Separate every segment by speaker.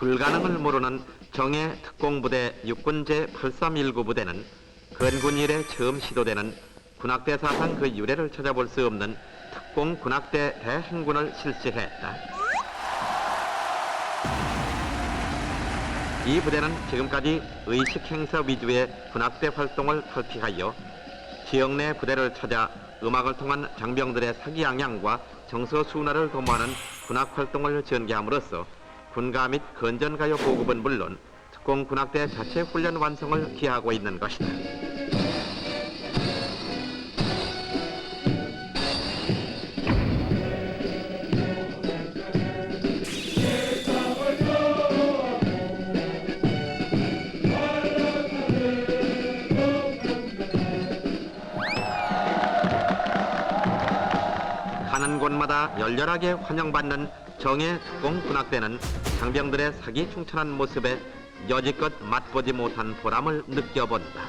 Speaker 1: 불가능을 모르는 정예 특공부대 육군제 8319 부대는 건군 이래 처음 시도되는 군악대 사상 그 유래를 찾아볼 수 없는 특공 군악대 대행군을 실시했다. 이 부대는 지금까지 의식 행사 위주의 군악대 활동을 탈피하여 지역 내 부대를 찾아 음악을 통한 장병들의 사기 양양과 정서 순화를 도모하는 군악 활동을 전개함으로써 군가 및 건전가요 보급은 물론 특공 군악대 자체 훈련 완성을 기하고 있는 것이다. 가는 곳마다 열렬하게 환영받는 정예 특공 군악대는 장병들의 사기 충천한 모습에 여지껏 맛보지 못한 보람을 느껴본다.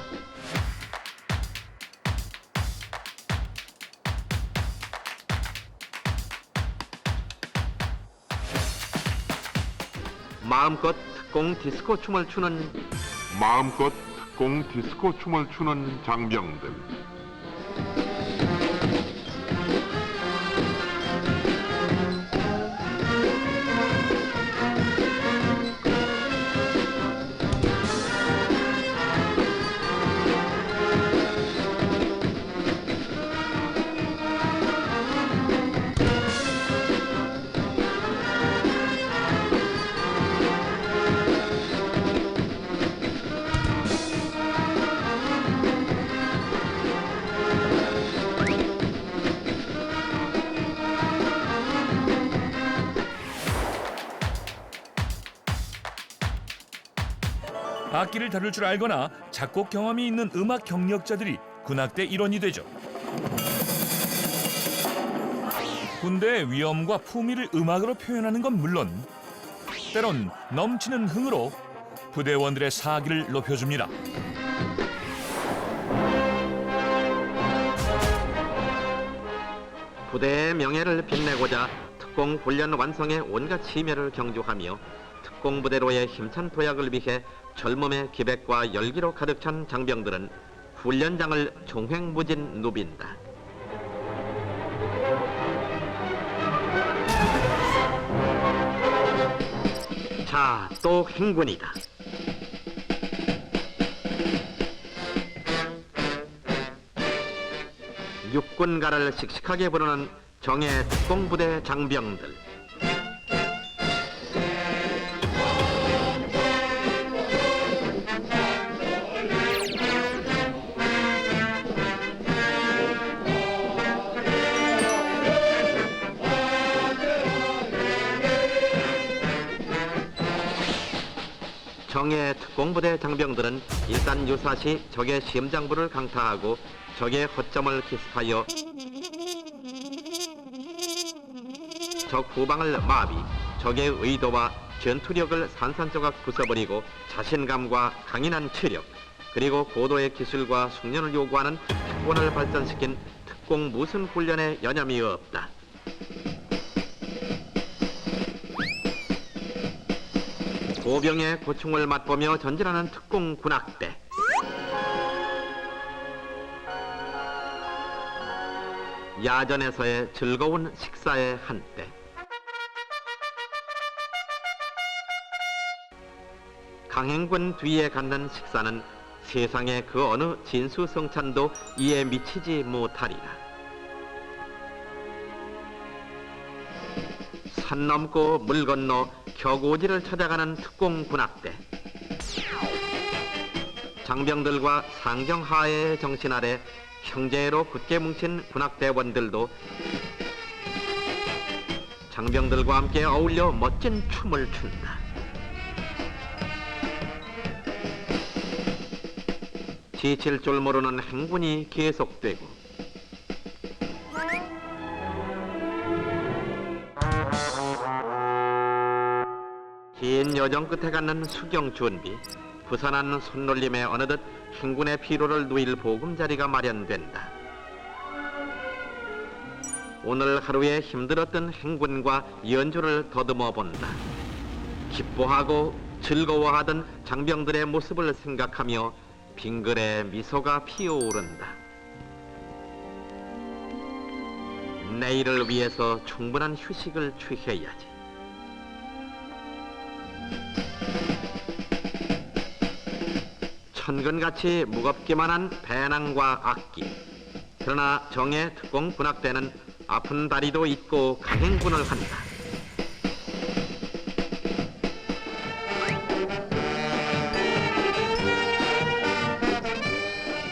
Speaker 1: 마음껏 특공 디스코 춤을 추는
Speaker 2: 마음껏 특공 디스코 춤을 추는 장병들.
Speaker 3: 악기를 다룰 줄 알거나 작곡 경험이 있는 음악 경력자들이 군악대 일원이 되죠. 군대의 위엄과 품위를 음악으로 표현하는 건 물론 때론 넘치는 흥으로 부대원들의 사기를 높여줍니다.
Speaker 1: 부대의 명예를 빛내고자 특공 훈련 완성에 온갖 심혈을 경주하며 특공 부대로의 힘찬 도약을 위해 젊음의 기백과 열기로 가득 찬 장병들은 훈련장을 종횡무진 누빈다. 자, 또 행군이다. 육군가를 씩씩하게 부르는 정예 특공부대 장병들. 정예 특공부대 장병들은 일단 유사시 적의 시험장부를 강타하고 적의 허점을 기습하여 적 후방을 마비, 적의 의도와 전투력을 산산조각 부숴버리고 자신감과 강인한 체력, 그리고 고도의 기술과 숙련을 요구하는 특권을 발전시킨 특공 무슨 훈련에 여념이 없다. 고병의 고충을 맛보며 전진하는 특공 군악대. 야전에서의 즐거운 식사의 한때. 강행군 뒤에 갖는 식사는 세상의 그 어느 진수성찬도 이에 미치지 못하리라. 산 넘고 물 건너 격오지를 찾아가는 특공 군악대. 장병들과 상경하의 정신 아래 형제로 굳게 뭉친 군악대원들도 장병들과 함께 어울려 멋진 춤을 춘다. 지칠 줄 모르는 행군이 계속되고 긴 여정 끝에 갖는 수경 준비 부산한 손놀림에 어느덧 행군의 피로를 누일 보금자리가 마련된다. 오늘 하루에 힘들었던 행군과 연주를 더듬어 본다. 기뻐하고 즐거워하던 장병들의 모습을 생각하며 빙글에 미소가 피어오른다. 내일을 위해서 충분한 휴식을 취해야지. 천근같이 무겁기만 한 배낭과 악기. 그러나 정의 특공 군악대는 아픈 다리도 잊고 강행군을 한다.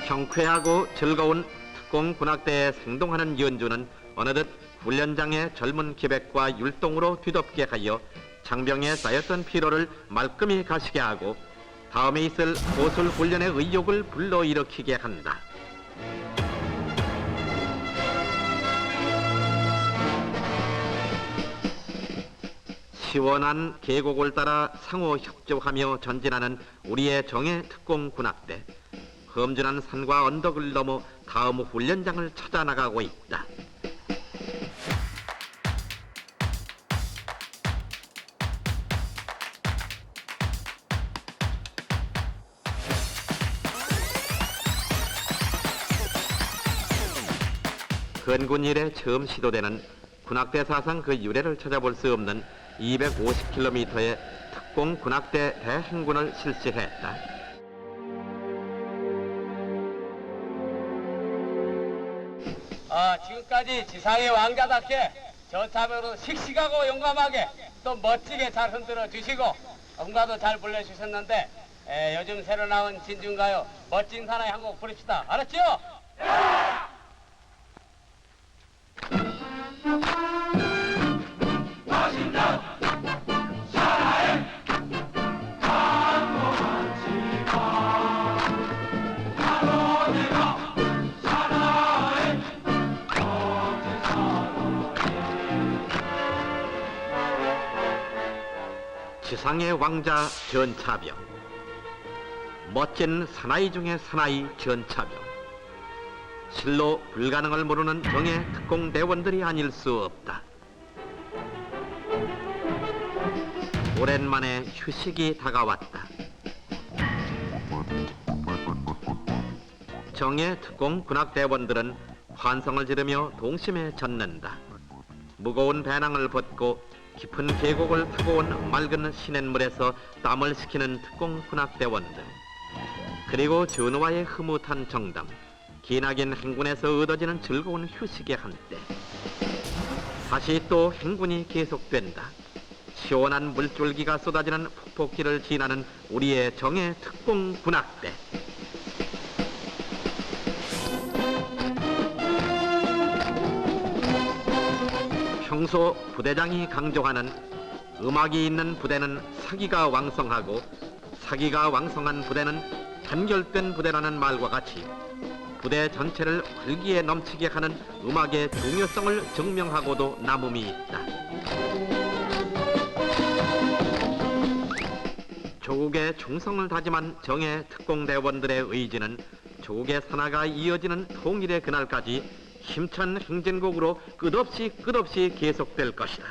Speaker 1: 경쾌하고 즐거운 특공 군악대에 생동하는 연주는 어느덧 훈련장의 젊은 기백과 율동으로 뒤덮게 하여 장병에 쌓였던 피로를 말끔히 가시게 하고 다음에 있을 고술 훈련의 의욕을 불러일으키게 한다. 시원한 계곡을 따라 상호 협조하며 전진하는 우리의 정예 특공 군악대. 험준한 산과 언덕을 넘어 다음 훈련장을 찾아 나가고 있다. 근군 일에 처음 시도되는 군악대 사상 그 유래를 찾아볼 수 없는 250km의 특공 군악대 대행군을 실시했다.
Speaker 4: 아, 지금까지 지상의 왕자답게 전차별로 씩씩하고 용감하게 또 멋지게 잘 흔들어 주시고 응가도 잘 불러주셨는데 에, 요즘 새로 나온 진중가요 멋진 사나이 한 곡 부릅시다. 알았죠?
Speaker 1: 지 상의 왕자 전차병. 멋진 사나이 중의 사나이 전차병. 실로 불가능을 모르는 정의 특공 대원들이 아닐 수 없다. 오랜만에 휴식이 다가왔다. 정의 특공 군악대원들은 환성을 지르며 동심에 젖는다. 무거운 배낭을 벗고 깊은 계곡을 타고 온 맑은 시냇물에서 땀을 식히는 특공 군악대원들. 그리고 전우와의 흐뭇한 정담 기나긴 행군에서 얻어지는 즐거운 휴식의 한때. 다시 또 행군이 계속된다. 시원한 물줄기가 쏟아지는 폭포길을 지나는 우리의 정의 특공 군악대 평소 부대장이 강조하는 음악이 있는 부대는 사기가 왕성하고 사기가 왕성한 부대는 단결된 부대라는 말과 같이 부대 전체를 활기에 넘치게 하는 음악의 중요성을 증명하고도 남음이 있다. 조국의 충성을 다짐한 정예 특공대원들의 의지는 조국의 산하가 이어지는 통일의 그날까지 힘찬 행진곡으로 끝없이 끝없이 계속될 것이다.